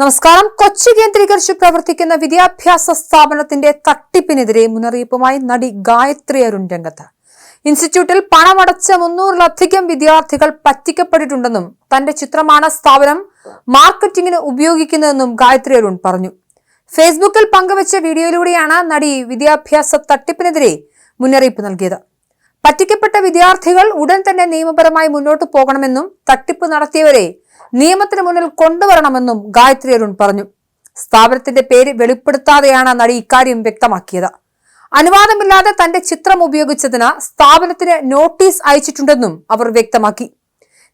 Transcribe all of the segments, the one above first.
നമസ്കാരം. കൊച്ചി കേന്ദ്രീകരിച്ച് പ്രവർത്തിക്കുന്ന വിദ്യാഭ്യാസ സ്ഥാപനത്തിന്റെ തട്ടിപ്പിനെതിരെ മുന്നറിയിപ്പുമായി നടി ഗായത്രി അരുൺ രംഗത്ത്. ഇൻസ്റ്റിറ്റ്യൂട്ടിൽ പണമടച്ച മുന്നൂറിലധികം വിദ്യാർത്ഥികൾ പറ്റിക്കപ്പെട്ടിട്ടുണ്ടെന്നും തന്റെ ചിത്രമാണ് സ്ഥാപനം മാർക്കറ്റിംഗിന് ഉപയോഗിക്കുന്നതെന്നും ഗായത്രി അരുൺ പറഞ്ഞു. ഫേസ്ബുക്കിൽ പങ്കുവച്ച വീഡിയോയിലൂടെയാണ് നടി വിദ്യാഭ്യാസ തട്ടിപ്പിനെതിരെ മുന്നറിയിപ്പ് നൽകിയത്. പറ്റിക്കപ്പെട്ട വിദ്യാർത്ഥികൾ ഉടൻ തന്നെ നിയമപരമായി മുന്നോട്ട് പോകണമെന്നും തട്ടിപ്പ് നടത്തിയവരെ നിയമത്തിന് മുന്നിൽ കൊണ്ടുവരണമെന്നും ഗായത്രി അരുൺ പറഞ്ഞു. സ്ഥാപനത്തിന്റെ പേര് വെളിപ്പെടുത്താതെയാണ് നടി ഇക്കാര്യം വ്യക്തമാക്കിയത്. അനുവാദമില്ലാതെ തന്റെ ചിത്രം ഉപയോഗിച്ചതിന് സ്ഥാപനത്തിന് നോട്ടീസ് അയച്ചിട്ടുണ്ടെന്നും അവർ വ്യക്തമാക്കി.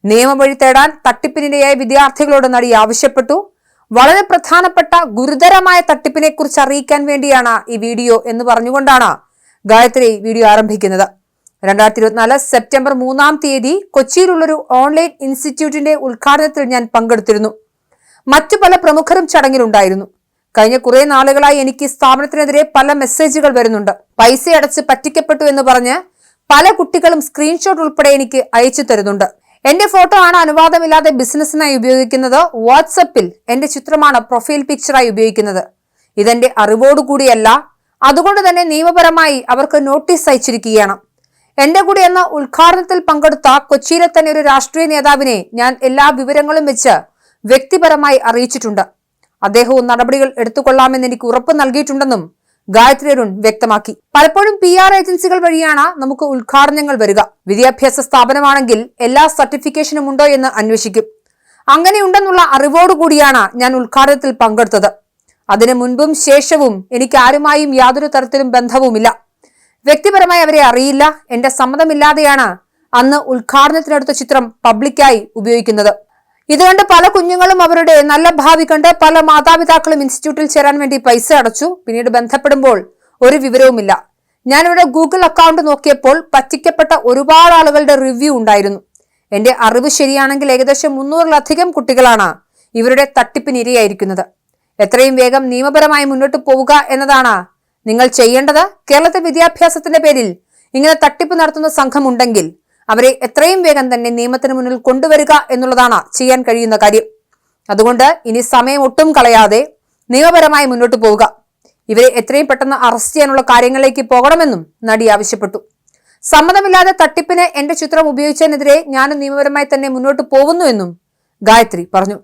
നിയമം വഴി തേടാൻ തട്ടിപ്പിനിരയായ വിദ്യാർത്ഥികളോട് നടി ആവശ്യപ്പെട്ടു. വളരെ പ്രധാനപ്പെട്ട ഗുരുതരമായ തട്ടിപ്പിനെ കുറിച്ച് അറിയിക്കാൻ വേണ്ടിയാണ് ഈ വീഡിയോ എന്ന് പറഞ്ഞുകൊണ്ടാണ് ഗായത്രി വീഡിയോ ആരംഭിക്കുന്നത്. രണ്ടായിരത്തി ഇരുപത്തിനാല് സെപ്റ്റംബർ മൂന്നാം തീയതി കൊച്ചിയിലുള്ളൊരു ഓൺലൈൻ ഇൻസ്റ്റിറ്റ്യൂട്ടിന്റെ ഉദ്ഘാടനത്തിൽ ഞാൻ പങ്കെടുത്തിരുന്നു. മറ്റു പല പ്രമുഖരും ചടങ്ങിലുണ്ടായിരുന്നു. കഴിഞ്ഞ കുറെ നാളുകളായി എനിക്ക് സ്ഥാപനത്തിനെതിരെ പല മെസ്സേജുകൾ വരുന്നുണ്ട്. പൈസ അടച്ച് പറ്റിക്കപ്പെട്ടു എന്ന് പറഞ്ഞ് പല കുട്ടികളും സ്ക്രീൻഷോട്ട് ഉൾപ്പെടെ എനിക്ക് അയച്ചു തരുന്നുണ്ട്. എന്റെ ഫോട്ടോ ആണ് അനുവാദമില്ലാതെ ബിസിനസ്സിനായി ഉപയോഗിക്കുന്നത്. വാട്സപ്പിൽ എന്റെ ചിത്രമാണ് പ്രൊഫൈൽ പിക്ചറായി ഉപയോഗിക്കുന്നത്. ഇതെന്റെ അറിവോടുകൂടിയല്ല. അതുകൊണ്ട് തന്നെ നിയമപരമായി അവർക്ക് നോട്ടീസ് അയച്ചിരിക്കുകയാണ്. എന്റെ കൂടെ എന്ന ഉദ്ഘാടനത്തിൽ പങ്കെടുത്ത കൊച്ചിയിലെ തന്നെ ഒരു രാഷ്ട്രീയ നേതാവിനെ ഞാൻ എല്ലാ വിവരങ്ങളും വെച്ച് വ്യക്തിപരമായി അറിയിച്ചിട്ടുണ്ട്. അദ്ദേഹവും നടപടികൾ എടുത്തുകൊള്ളാമെന്ന് എനിക്ക് ഉറപ്പ് നൽകിയിട്ടുണ്ടെന്നും ഗായത്രി അരുൺ വ്യക്തമാക്കി. പലപ്പോഴും പി ആർ ഏജൻസികൾ വഴിയാണ് നമുക്ക് ഉദ്ഘാടനങ്ങൾ വരിക. വിദ്യാഭ്യാസ സ്ഥാപനമാണെങ്കിൽ എല്ലാ സർട്ടിഫിക്കേഷനും ഉണ്ടോ എന്ന് അന്വേഷിക്കും. അങ്ങനെയുണ്ടെന്നുള്ള അറിവോടുകൂടിയാണ് ഞാൻ ഉദ്ഘാടനത്തിൽ പങ്കെടുത്തത്. അതിനു മുൻപും ശേഷവും എനിക്ക് ആരുമായും യാതൊരു തരത്തിലും ബന്ധവുമില്ല. വ്യക്തിപരമായി അവരെ അറിയില്ല. എന്റെ സമ്മതമില്ലാതെയാണ് അന്ന് ഉദ്ഘാടനത്തിനടുത്ത ചിത്രം പബ്ലിക്കായി ഉപയോഗിക്കുന്നത്. ഇതുകൊണ്ട് പല കുഞ്ഞുങ്ങളും അവരുടെ നല്ല ഭാവി കണ്ട് പല മാതാപിതാക്കളും ഇൻസ്റ്റിറ്റ്യൂട്ടിൽ ചേരാൻ വേണ്ടി പൈസ അടച്ചു. പിന്നീട് ബന്ധപ്പെടുമ്പോൾ ഒരു വിവരവുമില്ല. ഞാനിവിടെ ഗൂഗിൾ അക്കൗണ്ട് നോക്കിയപ്പോൾ പറ്റിക്കപ്പെട്ട ഒരുപാട് ആളുകളുടെ റിവ്യൂ ഉണ്ടായിരുന്നു. എന്റെ അറിവ് ശരിയാണെങ്കിൽ ഏകദേശം മുന്നൂറിലധികം കുട്ടികളാണ് ഇവരുടെ തട്ടിപ്പിനിരയായിരിക്കുന്നത്. എത്രയും വേഗം നിയമപരമായി മുന്നോട്ട് പോവുക എന്നതാണ് നിങ്ങൾ ചെയ്യേണ്ടത് കേരളത്തെ വിദ്യാഭ്യാസത്തിന്റെ പേരിൽ ഇങ്ങനെ തട്ടിപ്പ് നടത്തുന്ന സംഘമുണ്ടെങ്കിൽ അവരെ എത്രയും വേഗം തന്നെ നിയമത്തിന് മുന്നിൽ കൊണ്ടുവരിക എന്നുള്ളതാണ് ചെയ്യാൻ കഴിയുന്ന കാര്യം. അതുകൊണ്ട് ഇനി സമയം ഒട്ടും കളയാതെ നിയമപരമായി മുന്നോട്ട് പോവുക. ഇവരെ എത്രയും പെട്ടെന്ന് അറസ്റ്റ് ചെയ്യാനുള്ള കാര്യങ്ങളിലേക്ക് പോകണമെന്നും നടി ആവശ്യപ്പെട്ടു. സമ്മതമില്ലാതെ തട്ടിപ്പിന് എന്റെ ചിത്രം ഉപയോഗിച്ചതിനെതിരെ ഞാനും നിയമപരമായി തന്നെ മുന്നോട്ട് പോകുന്നുവെന്നും ഗായത്രി പറഞ്ഞു.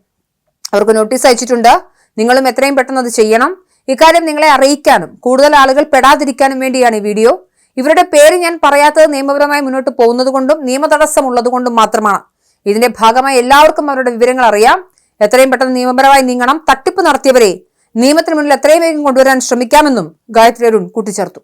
അവർക്ക് നോട്ടീസ് അയച്ചിട്ടുണ്ട്. നിങ്ങളും എത്രയും പെട്ടെന്ന് അത് ചെയ്യണം. ഇക്കാര്യം നിങ്ങളെ അറിയിക്കാനും കൂടുതൽ ആളുകൾ പെടാതിരിക്കാനും വേണ്ടിയാണ് ഈ വീഡിയോ. ഇവരുടെ പേര് ഞാൻ പറയാത്തത് നിയമപരമായി മുന്നോട്ട് പോകുന്നത് കൊണ്ടും നിയമതടസ്സം ഉള്ളതുകൊണ്ടും മാത്രമാണ്. ഇതിന്റെ ഭാഗമായി എല്ലാവർക്കും അവരുടെ വിവരങ്ങൾ അറിയാം. എത്രയും പെട്ടെന്ന് നിയമപരമായി നീങ്ങണം. തട്ടിപ്പ് നടത്തിയവരെ നിയമത്തിന് മുന്നിൽ എത്രയും വേഗം കൊണ്ടുവരാൻ ശ്രമിക്കാമെന്നും ഗായത്രി അരുൺ കൂട്ടിച്ചേർത്തു.